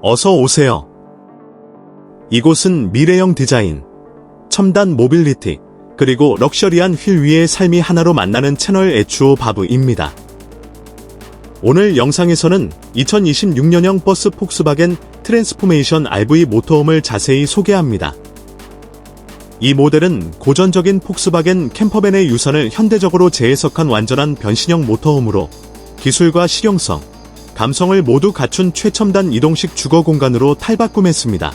어서 오세요. 이곳은 미래형 디자인, 첨단 모빌리티, 그리고 럭셔리한 휠 위의 삶이 하나로 만나는 채널 에추오 바브입니다. 오늘 영상에서는 2026년형 버스 폭스바겐 트랜스포메이션 RV 모터홈을 자세히 소개합니다. 이 모델은 고전적인 폭스바겐 캠퍼밴의 유산을 현대적으로 재해석한 완전한 변신형 모터홈으로 기술과 실용성, 감성을 모두 갖춘 최첨단 이동식 주거 공간으로 탈바꿈했습니다.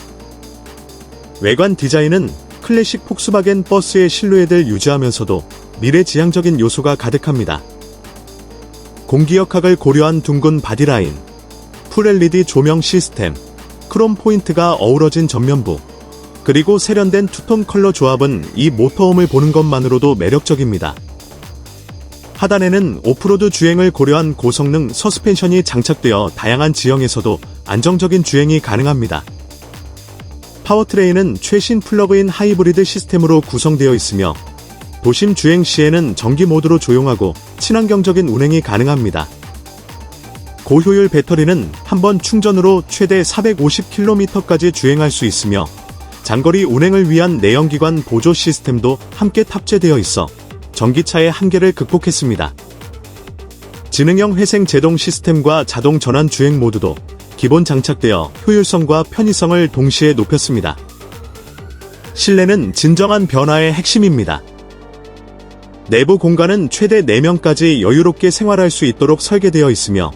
외관 디자인은 클래식 폭스바겐 버스의 실루엣을 유지하면서도 미래지향적인 요소가 가득합니다. 공기역학을 고려한 둥근 바디라인, 풀 LED 조명 시스템, 크롬 포인트가 어우러진 전면부, 그리고 세련된 투톤 컬러 조합은 이 모터홈을 보는 것만으로도 매력적입니다. 하단에는 오프로드 주행을 고려한 고성능 서스펜션이 장착되어 다양한 지형에서도 안정적인 주행이 가능합니다. 파워트레인은 최신 플러그인 하이브리드 시스템으로 구성되어 있으며 도심 주행 시에는 전기 모드로 조용하고 친환경적인 운행이 가능합니다. 고효율 배터리는 한 번 충전으로 최대 450km까지 주행할 수 있으며 장거리 운행을 위한 내연기관 보조 시스템도 함께 탑재되어 있어 전기차의 한계를 극복했습니다. 지능형 회생 제동 시스템과 자동 전환 주행 모드도 기본 장착되어 효율성과 편의성을 동시에 높였습니다. 실내는 진정한 변화의 핵심입니다. 내부 공간은 최대 4명까지 여유롭게 생활할 수 있도록 설계되어 있으며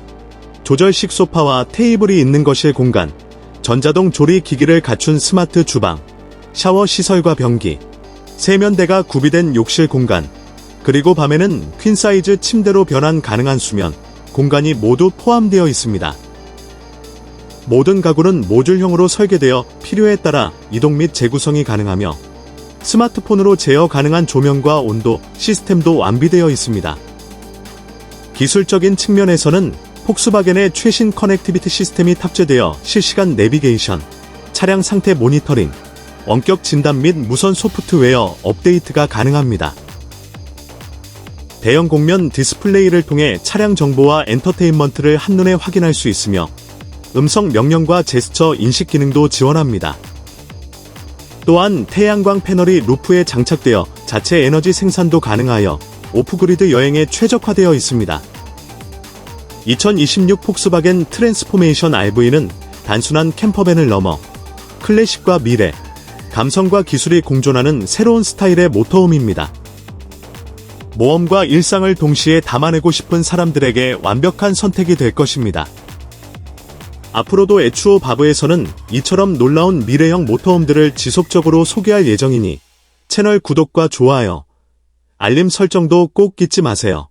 조절식 소파와 테이블이 있는 것일 공간, 전자동 조리 기기를 갖춘 스마트 주방, 샤워 시설과 변기, 세면대가 구비된 욕실 공간, 그리고 밤에는 퀸 사이즈 침대로 변환 가능한 수면, 공간이 모두 포함되어 있습니다. 모든 가구는 모듈형으로 설계되어 필요에 따라 이동 및 재구성이 가능하며 스마트폰으로 제어 가능한 조명과 온도 시스템도 완비되어 있습니다. 기술적인 측면에서는 폭스바겐의 최신 커넥티비티 시스템이 탑재되어 실시간 내비게이션, 차량 상태 모니터링, 원격 진단 및 무선 소프트웨어 업데이트가 가능합니다. 대형 공면 디스플레이를 통해 차량 정보와 엔터테인먼트를 한눈에 확인할 수 있으며 음성 명령과 제스처 인식 기능도 지원합니다. 또한 태양광 패널이 루프에 장착되어 자체 에너지 생산도 가능하여 오프그리드 여행에 최적화되어 있습니다. 2026 폭스바겐 트랜스포메이션 RV는 단순한 캠퍼밴을 넘어 클래식과 미래, 감성과 기술이 공존하는 새로운 스타일의 모터홈입니다. 모험과 일상을 동시에 담아내고 싶은 사람들에게 완벽한 선택이 될 것입니다. 앞으로도 에추오 바브에서는 이처럼 놀라운 미래형 모터홈들을 지속적으로 소개할 예정이니 채널 구독과 좋아요, 알림 설정도 꼭 잊지 마세요.